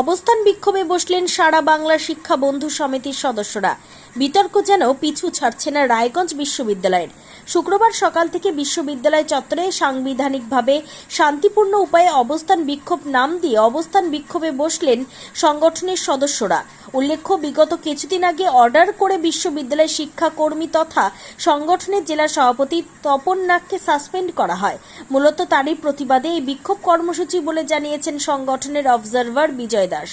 অবস্থান বিক্ষোভে বসলেন সারা বাংলা শিক্ষা বন্ধু সমিতির সদস্যরা। বিতর্ক যেন পিছু ছাড়ছে না রায়গঞ্জ বিশ্ববিদ্যালয়ের। শুক্রবার সকাল থেকে বিশ্ববিদ্যালয় চত্বরে সাংবিধানিকভাবে শান্তিপূর্ণ উপায়ে অবস্থান বিক্ষোভ নাম দিয়ে অবস্থান বিক্ষোভে বসলেন সংগঠনের সদস্যরা। উল্লেখ্য, বিগত কিছুদিন আগে অর্ডার করে বিশ্ববিদ্যালয়ের শিক্ষাকর্মী তথা সংগঠনের জেলা সভাপতি তপন নাগকে সাসপেন্ড করা হয়। মূলত তারই প্রতিবাদে এই বিক্ষোভ কর্মসূচি বলে জানিয়েছেন সংগঠনের অবজারভার বিজয় দাস।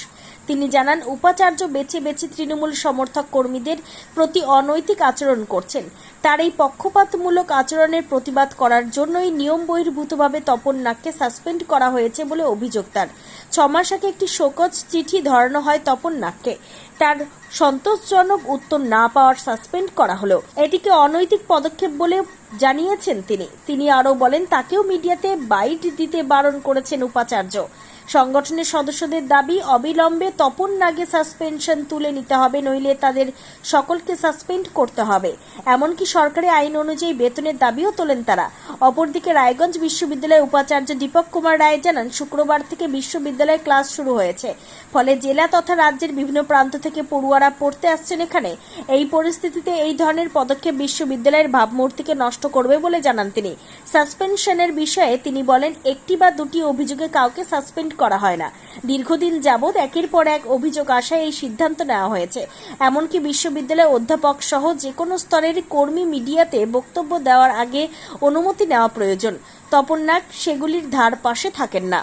তিনি জানান, উপাচার্য বেছে বেছে তৃণমূল সমর্থক কর্মীদের প্রতি অনৈতিক আচরণ করছেন। তার এই পক্ষপাতমূলক আচরণের প্রতিবাদ করার জন্যই নিয়ম বহির্ভূতভাবে তপন নাগকে সাসপেন্ড করা হয়েছে বলে অভিযোগ তার। ছমাস আগে একটি শোকজ চিঠি ধরানো হয় তপন নাগকে। তার সন্তোষজনক উত্তর না পাওয়ার সাসপেন্ড করা হলো। এটিকে অনৈতিক পদক্ষেপ বলে জানিয়েছেন তিনি। তিনি আরও বলেন, তাকেও মিডিয়াতে বাইট দিতে বারণ করেছেন উপাচার্য। সংগঠনের সদস্যদের দাবি, অবিলম্বে তপন নাগে সাসপেনশন তুলে নিতে হবে, নইলে তাদের সকলকে সাসপেন্ড করতে হবে। এমনকি সরকারি আইন অনুযায়ী বেতনের দাবিও তোলেন তারা। অপরদিকে রায়গঞ্জ বিশ্ববিদ্যালয়ের উপাচার্য দীপক কুমার রায় জানান, শুক্রবার থেকে বিশ্ববিদ্যালয়ে ক্লাস শুরু হয়েছে। ফলে জেলা তথা রাজ্যের বিভিন্ন প্রান্ত থেকে পড়ুয়ারা পড়তে আসছেন এখানে। এই পরিস্থিতিতে এই ধরনের পদক্ষেপ বিশ্ববিদ্যালয়ের ভাবমূর্তিকে নষ্ট করবে বলে জানান তিনি। সাসপেনশনের বিষয়ে তিনি বলেন, একটি বা দুটি অভিযোগে কাউকে সাসপেন্ড করা হয় না। দীর্ঘদিন যাবৎ একের পর এক অভিযোগ আসায় এই সিদ্ধান্ত নেওয়া হয়েছে। এমনকি বিশ্ববিদ্যালয়ের অধ্যাপক সহ যে কোনো স্তরের কর্মী মিডিয়াতে বক্তব্য দেওয়ার আগে অনুমতি নেওয়া প্রয়োজন। তপন সেগুলির ধার পাশে থাকেন না।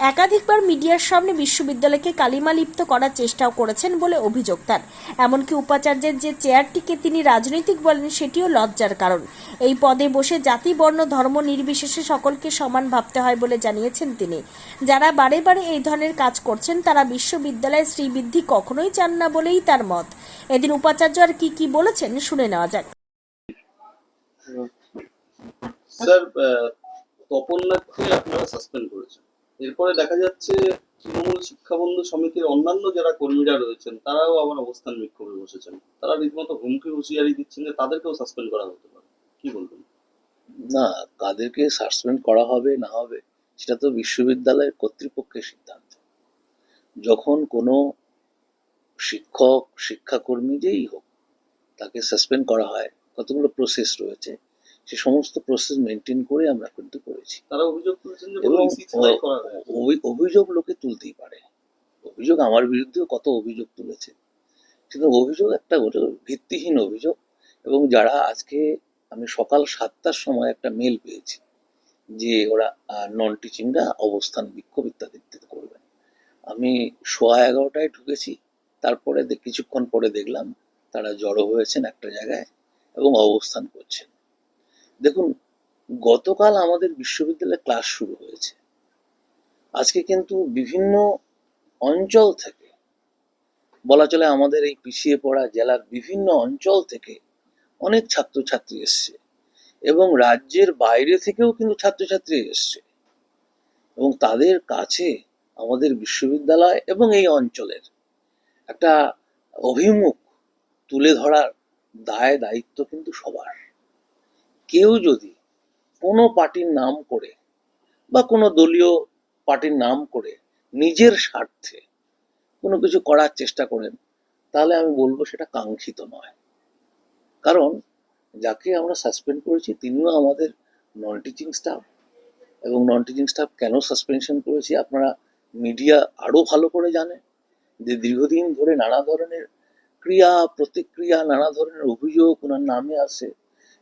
একাধিকবার মিডিয়ার সামনে বিশ্ববিদ্যালয়কে কালিমালিপ্ত করার চেষ্টাও করেছেন বলে অভিযোগ তার। এমনকি উপাচার্যের যে চেয়ারটিকে তিনি রাজনৈতিক বলেন সেটিও লজ্জার কারণ। এই পদে বসে জাতি, বর্ণ, ধর্ম নির্বিশেষে সকলকে সমান ভাবতে হয় বলে জানিয়েছেন তিনি। যারা বারে বারে এই ধরনের কাজ করছেন, তারা বিশ্ববিদ্যালয়ের শ্রীবৃদ্ধি কখনোই চান না বলেই তার মত। এদিন উপাচার্য আর কি কি বলেছেন, শুনে নেওয়া যাক। স্যার তপন নাথকে আপনারা সাসপেন্ড করেছেন। এরপরে দেখা যাচ্ছে তৃণমূল শিক্ষা বন্ধু সমিতির অন্যান্য যারা কর্মীরা রয়েছেন, তারাও আবার অবস্থান বিক্ষোভে বসেছেন। তারা রীতিমতো হুমকি হুঁশিয়ারি দিচ্ছেন যে তাদেরকেও সাসপেন্ড করা হতে পারে। কি বলবেন? না কাদেরকে সাসপেন্ড করা হবে, না হবে, সেটা তো বিশ্ববিদ্যালয়ের কর্তৃপক্ষের সিদ্ধান্ত। যখন কোনো শিক্ষক, শিক্ষাকর্মী যেই হোক, তাকে সাসপেন্ড করা হয়, কতগুলো প্রসেস রয়েছে সে সমস্ত প্রসেস মেনটেন করে আমরা কিন্তু করেছি। অভিযোগ এবং লোকে তুলতেই পারে। অভিযোগ আমার বিরুদ্ধেও কত অভিযোগ তুলেছে। কিন্তু অভিযোগ একটা ভিত্তিহীন অভিযোগ। এবং যারা আজকে আমি সকাল সাতটার সময় একটা মেল পেয়েছি যে ওরা নন টিচিংরা অবস্থান বিক্ষোভ ইত্যাদি করবেন আমি সোয়া এগারোটায় ঢুকেছি তারপরে কিছুক্ষণ পরে দেখলাম তারা জড়ো হয়েছেন একটা জায়গায় এবং অবস্থান করছেন। দেখুন, গতকাল আমাদের বিশ্ববিদ্যালয়ে ক্লাস শুরু হয়েছে। আজকে কিন্তু বিভিন্ন অঞ্চল থেকে, বলা চলে আমাদের এই পিছিয়ে পড়া জেলার বিভিন্ন অঞ্চল থেকে অনেক ছাত্রছাত্রী এসছে এবং রাজ্যের বাইরে থেকেও কিন্তু ছাত্রছাত্রী এসছে এবং তাদের কাছে আমাদের বিশ্ববিদ্যালয় এবং এই অঞ্চলের একটা অভিমুখ তুলে ধরার দায়, দায়িত্ব কিন্তু সবার। কেউ যদি কোনো পার্টির নাম করে বা কোনো দলীয় পার্টির নাম করে নিজের স্বার্থে কোনো কিছু করার চেষ্টা করেন, তাহলে আমি বলব সেটা কাঙ্ক্ষিত নয়। কারণ যাকে আমরা সাসপেন্ড করেছি তিনিও আমাদের নন টিচিং স্টাফ এবং নন টিচিং স্টাফ কেন সাসপেনশন করেছি আপনারা মিডিয়া আরও ভালো করে জানেন যে দীর্ঘদিন ধরে নানা ধরনের ক্রিয়া, প্রতিক্রিয়া, নানা ধরনের অভিযোগ ওনার নামে আসে।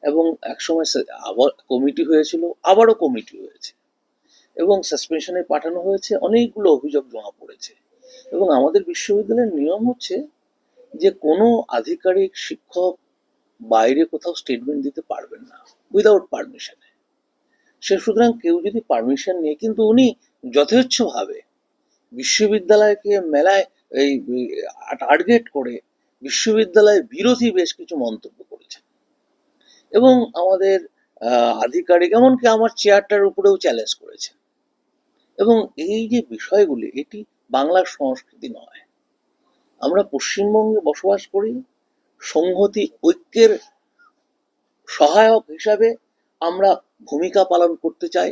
এবং একসময় আবার কমিটি হয়েছিল, আবারও কমিটি হয়েছে। এবং সাসপেনশনে পাঠানো হয়েছে, অনেকগুলো অভিযোগ জমা পড়েছে। এবং আমাদের বিশ্ববিদ্যালয়ের নিয়ম হচ্ছে যে কোনো আধিকারিক, শিক্ষক বাইরে কোথাও স্টেটমেন্ট দিতে পারবেন না উইদাউট পারমিশনে সে সুতরাং কেউ যদি পারমিশন নিয়ে, কিন্তু উনি যথেচ্ছভাবে বিশ্ববিদ্যালয়কে মেলায় এই টার্গেট করে বিশ্ববিদ্যালয় বিরোধী বেশ কিছু মন্তব্য এবং আমাদের আধিকারিক এমনকি আমার চেয়ারটার উপরেও চ্যালেঞ্জ করেছে। এবং এই যে বিষয়গুলি, এটি বাংলার সংস্কৃতি নয়। আমরা পশ্চিমবঙ্গে বসবাস করি, সংহতি ঐক্যের সহায়ক হিসাবে আমরা ভূমিকা পালন করতে চাই।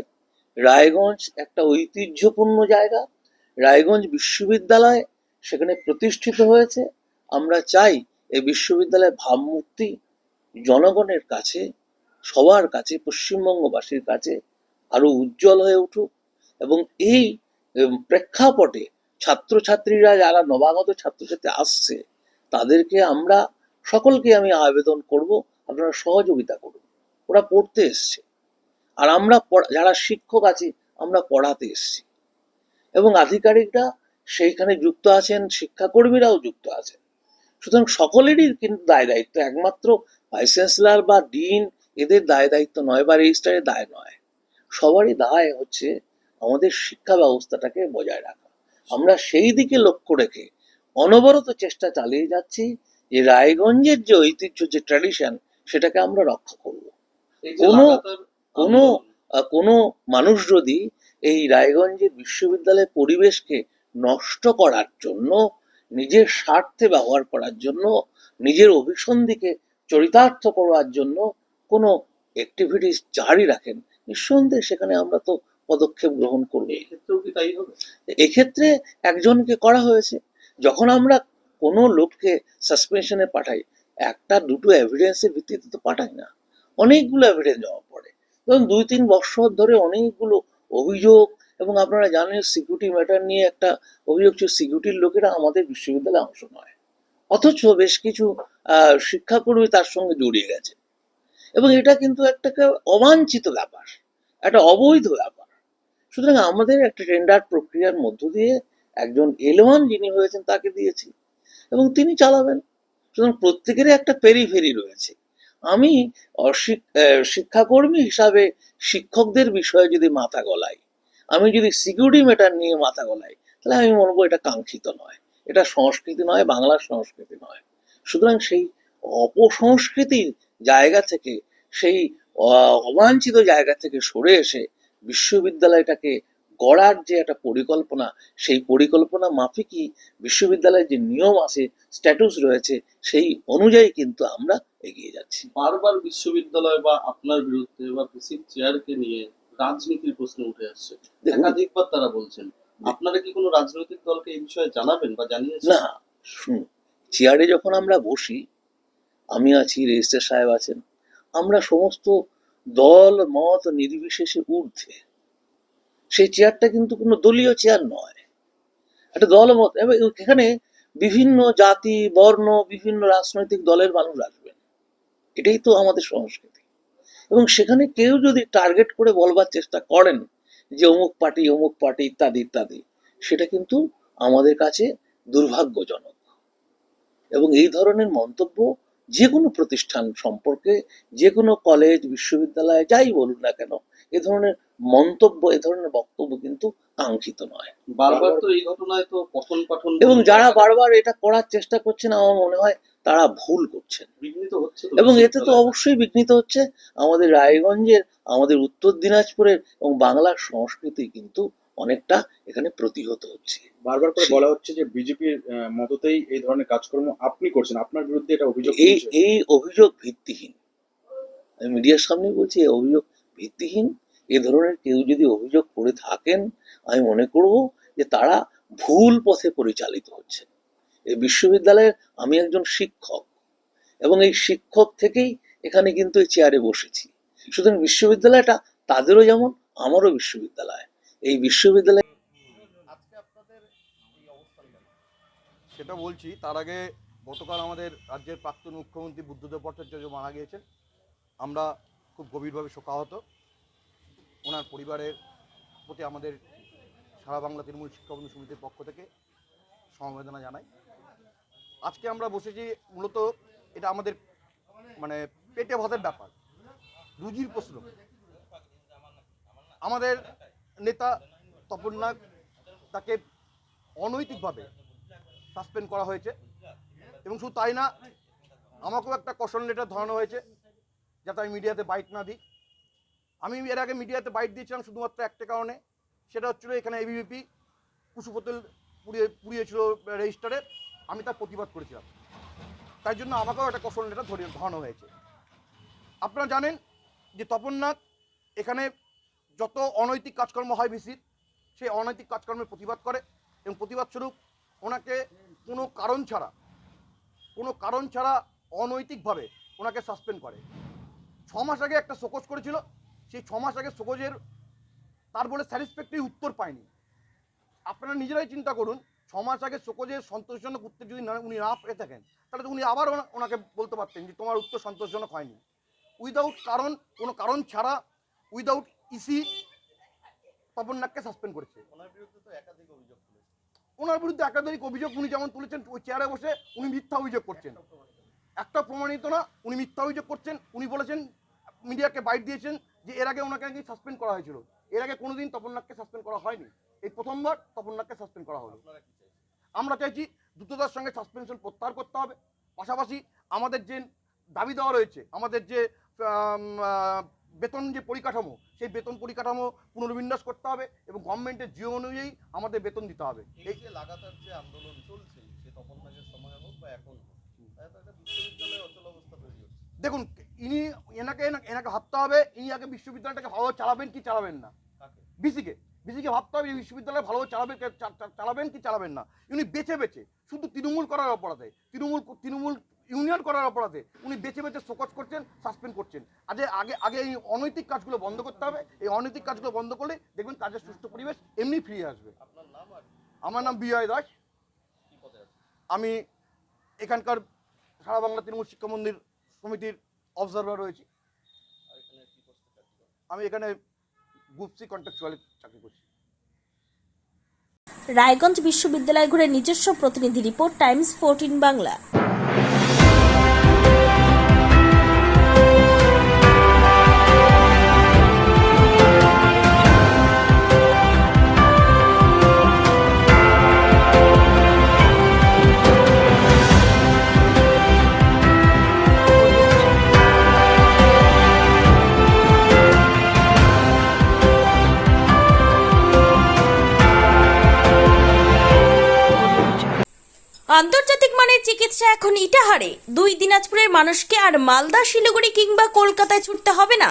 রায়গঞ্জ একটা ঐতিহ্যপূর্ণ জায়গা। রায়গঞ্জ বিশ্ববিদ্যালয় সেখানে প্রতিষ্ঠিত হয়েছে। আমরা চাই এই বিশ্ববিদ্যালয়ের ভাবমূর্তি জনগণের কাছে, সবার কাছে, পশ্চিমবঙ্গবাসীর কাছে আরও উজ্জ্বল হয়ে উঠুক এবং এই প্রেক্ষাপটে ছাত্রছাত্রীরা যারা নবাগত ছাত্রছাত্রী আসছে, তাদেরকে আমরা, সকলকে আমি আবেদন করব, আপনারা সহযোগিতা করুন। ওরা পড়তে এসছে। আর আমরা যারা শিক্ষক আছি, আমরা পড়াতে এসছি। এবং আধিকারিকরা সেইখানে যুক্ত আছেন, শিক্ষাকর্মীরাও যুক্ত আছেন। সুতরাং সকলেরই কিন্তু দায় দায়িত্ব, একমাত্র ভাইস চ্যান্সেলর বা ডিন এদের দায় দায়িত্ব নয় বা রেজিস্ট্রারের দায় নয়। সবারই দায় হচ্ছে আমাদের শিক্ষা ব্যবস্থাটাকে বজায় রাখা। আমরা সেই দিকে লক্ষ্য রেখে অনবরত চেষ্টা চালিয়ে যাচ্ছি যে রায়গঞ্জের যে ঐতিহ্য যে ট্র্যাডিশন সেটাকে আমরা রক্ষা করব। কোনো- কোনো কোনো মানুষ যদি এই রায়গঞ্জের বিশ্ববিদ্যালয়ের পরিবেশকে নষ্ট করার জন্য নিজের স্বার্থে ব্যবহার করার জন্য নিজের অভিসন্ধিকে চরিতার্থ করার জন্য কোনো অ্যাক্টিভিটিস জারি রাখেন। নিঃসন্দেহে সেখানে আমরা তো পদক্ষেপ গ্রহণ করব এক্ষেত্রে একজনকে করা হয়েছে। যখন আমরা কোনো লোককে সাসপেনশনে পাঠাই একটা দুটো এভিডেন্সের ভিত্তিতে তো পাঠাই না। অনেকগুলো এভিডেন্স জমা পড়ে। ধরুন দুই তিন বছর ধরে অনেকগুলো অভিযোগ এবং আপনারা জানেন সিকিউরিটি ম্যাটার নিয়ে একটা অভিযোগ ছিল সিকিউরিটির লোকেরা আমাদের বিশ্ববিদ্যালয়ে অংশ নয়। অথচ বেশ কিছু শিক্ষাকর্মী তার সঙ্গে জড়িয়ে গেছে। এবং এটা কিন্তু একটা অবাঞ্ছিত ব্যাপার একটা অবৈধ ব্যাপার। সুতরাং আমাদের একটা টেন্ডার প্রক্রিয়ার মধ্য দিয়ে একজন এলওয়ান যিনি হয়েছেন তাকে দিয়েছি এবং তিনি চালাবেন। সুতরাং প্রত্যেকেরই একটা পেরিফেরি রয়েছে। আমি শিক্ষাকর্মী হিসাবে শিক্ষকদের বিষয়ে যদি মাথা গলাই আমি যদি সিকিউরিটি ম্যাটার নিয়ে মাথা গলাই তাহলে আমি মনে করব এটা কাঙ্ক্ষিত নয়। এটা সংস্কৃতি নয় বাংলার সংস্কৃতি নয়। সুতরাং সেই অপসংস্কৃতির জায়গা থেকে সেই অবাঞ্ছিত জায়গা থেকে সরে এসে বিশ্ববিদ্যালয়টাকে গড়ার যে একটা পরিকল্পনা সেই পরিকল্পনা মাফিকই বিশ্ববিদ্যালয়ের যে নিয়ম আছে স্ট্যাটুস রয়েছে সেই অনুযায়ী কিন্তু আমরা এগিয়ে যাচ্ছি। বারবার বিশ্ববিদ্যালয় বা আপনার বিরুদ্ধে বা পিসির চেয়ারকে নিয়ে রাজনীতির প্রশ্ন উঠে আসছে। একাধিকবার তারা বলছেন আপনারা কি কোনো রাজনৈতিক দলকে এই বিষয়ে জানাবেন বা জানিয়েছেন? না শুনুন চেয়ারে যখন আমরা বসি, আমি আছি, রেজিস্টার সাহেব আছেন, আমরা সমস্ত দল, মত নির্বিশেষে ঊর্ধ্বে। সেই চেয়ারটা কিন্তু কোনো দলীয় চেয়ার নয়। একটা দল, মত এখানে বিভিন্ন জাতি, বর্ণ, বিভিন্ন রাজনৈতিক দলের মানুষ আসবেন। এটাই তো আমাদের সংস্কৃতি। এবং সেখানে কেউ যদি টার্গেট করে বলবার চেষ্টা করেন যে অমুক পার্টি অমুক পার্টি ইত্যাদি ইত্যাদি, সেটা কিন্তু আমাদের কাছে দুর্ভাগ্যজনক। এবং এই ধরনের মন্তব্য যে কোনো প্রতিষ্ঠান সম্পর্কে যে কোনো কলেজ বিশ্ববিদ্যালয় যাই বলুন না কেন এ ধরনের মন্তব্য এ ধরনের বক্তব্য কিন্তু কাঙ্ক্ষিত নয়। বারবার তো এই ঘটনায় তো পঠন পাঠন এবং যারা বারবার এটা করার চেষ্টা করছেন আমার মনে হয় তারা ভুল করছেন। বিঘ্নিত হচ্ছে এবং এতে তো অবশ্যই বিঘ্নিত হচ্ছে। আমাদের রায়গঞ্জের আমাদের উত্তর দিনাজপুরের এবং বাংলার সংস্কৃতি কিন্তু অনেকটা এখানে প্রতিহত হচ্ছে। বারবার করে বলা হচ্ছে যে বিজেপির মততেই এই ধরনের কাজকর্ম আপনি করছেন। আপনার বিরুদ্ধে এটা অভিযোগ এই এই অভিযোগ ভিত্তিহীন। আমি মিডিয়ার সামনে বলছি এই অভিযোগ ভিত্তিহীন। এ ধরনের কেউ যদি অভিযোগ করে থাকেন আমি মনে করব যে তারা ভুল পথে পরিচালিত হচ্ছে। এই বিশ্ববিদ্যালয়ের আমি একজন শিক্ষক এবং এই শিক্ষক থেকেই এখানে কিন্তু এই চেয়ারে বসেছি। সুতরাং বিশ্ববিদ্যালয়টা তাদেরও যেমন আমারও বিশ্ববিদ্যালয়। এই বিশ্ববিদ্যালয় সেটা বলছি তার আগে গতকাল আমাদের রাজ্যের প্রাক্তন মুখ্যমন্ত্রী বুদ্ধদেব ভট্টাচার্য মারা গিয়েছেন। আমরা খুব গভীরভাবে শোকাহত। ওনার পরিবারের প্রতি আমাদের সারা বাংলা তৃণমূল শিক্ষাবন্ধু সমিতির পক্ষ থেকে সমবেদনা জানাই। আজকে আমরা বসেছি মূলত এটা আমাদের মানে পেটে ভাতের ব্যাপার রুজির প্রশ্ন। আমাদের নেতা তপন নাগ তাকে অনৈতিকভাবে সাসপেন্ড করা হয়েছে। এবং শুধু তাই না, আমাকেও একটা কশন লেটার ধরানো হয়েছে যাতে আমি মিডিয়াতে বাইট না দিই। আমি এর আগে মিডিয়াতে বাইট দিয়েছিলাম শুধুমাত্র একটা কারণে, সেটা হচ্ছিল এখানে এবিভিপি কুশুপোতল পুড়িয়ে, পুড়িয়েছিল রেজিস্টারে আমি তার প্রতিবাদ করেছিলাম। তাই জন্য আমাকেও একটা কশন লেটার ধরিয়ে, ধরানো হয়েছে। আপনারা জানেন যে তপন নাথ এখানে যত অনৈতিক কাজকর্ম হয় ভিসির সেই অনৈতিক কাজকর্মের প্রতিবাদ করে এবং প্রতিবাদ স্বরূপ ওনাকে কোনো কারণ ছাড়া, কোনো কারণ ছাড়া অনৈতিকভাবে ওনাকে সাসপেন্ড করে। ছ মাস আগে একটা শোকজ করেছিল, সেই ছ মাস আগে শোকজের তার বলে স্যাটিসফ্যাক্টরি উত্তর পায়নি। আপনারা নিজেরাই চিন্তা করুন, ছ মাস আগে শোকজের সন্তোষজনক উত্তর যদি উনি না পেয়ে থাকেন, তাহলে উনি আবার ওনাকে বলতে পারতেন যে তোমার উত্তর সন্তোষজনক হয়নি। উইদাউট কারণ, কোনো কারণ ছাড়া উইদাউট ইসি তপন নাককে সাসপেন্ড করেছে। ওনার বিরুদ্ধে তো একাধিক অভিযোগ ওনার বিরুদ্ধে একাধিক অভিযোগ উনি যেমন তুলেছেন ওই চেয়ারে বসে উনি মিথ্যা অভিযোগ করছেন। একটা প্রমাণিত না উনি মিথ্যা অভিযোগ করছেন উনি বলেছেন মিডিয়াকে বাইট দিয়েছেন যে এর আগে ওনাকে নাকি সাসপেন্ড করা হয়েছিল। এর আগে কোনোদিন তপন নাককে সাসপেন্ড করা হয়নি। এই প্রথমবার তপন নাককে সাসপেন্ড করা হলো। আমরা চাইছি দ্রুততার সঙ্গে সাসপেনশন প্রত্যাহার করতে হবে। পাশাপাশি আমাদের যে দাবি দেওয়া রয়েছে আমাদের যে বেতন যে পরিকাঠামো সেই বেতন পরিকাঠামো পুনর্বিন্যাস করতে হবে এবং গভর্নমেন্টের জিও অনুযায়ী আমাদের বেতন দিতে হবে। এই যে লাগাতার যে আন্দোলন চলছে সে তপন নাগের সময় হোক বা এখন বিশ্ববিদ্যালয়ে অচল অবস্থা তৈরি হচ্ছে। দেখুন ইনি এনাকে এনা- এনাকে ভাবতে হবে ইনি আগে বিশ্ববিদ্যালয়টাকে ভালো চালাবেন কি চালাবেন না। বিসিকে বিসিকে ভাবতে হবে বিশ্ববিদ্যালয় ভালোভাবে চালাবেন কে- চা- চা- চালাবেন কি চালাবেন না। উনি বেছে বেছে শুধু তৃণমূল করার অপরাধে তৃণমূল তৃণমূল ইউনিয়ন করার অপরাধে উনি বেছে বেছে শোকজ করছেন সাসপেন্ড করছেন। আগে আগে আগে এই অনৈতিক কাজগুলো বন্ধ করতে হবে। এই অনৈতিক কাজগুলো বন্ধ করলে দেখবেন কাজের সুস্থ পরিবেশ এমনি ফিরে আসবে। আপনার নাম আমার নাম বিজয় দাস। কি পদে আছে আমি এখানকার সারা বাংলা তৃণমূল শিক্ষা মন্দির সমিতির অবজারভার রয়েছি। আমি এখানে গুপসি কন্ট্রাকচুয়ালে চাকরি করছি। রায়গঞ্জ বিশ্ববিদ্যালয় ঘুরে নিজস্ব প্রতিনিধি রিপোর্ট টাইমস ফোরটিন বাংলা। এখন ইটাহারে। দুই দিনাজপুরের মানুষকে আর মালদা শিলিগুড়ি কিংবা কলকাতায় ছুটতে হবে না।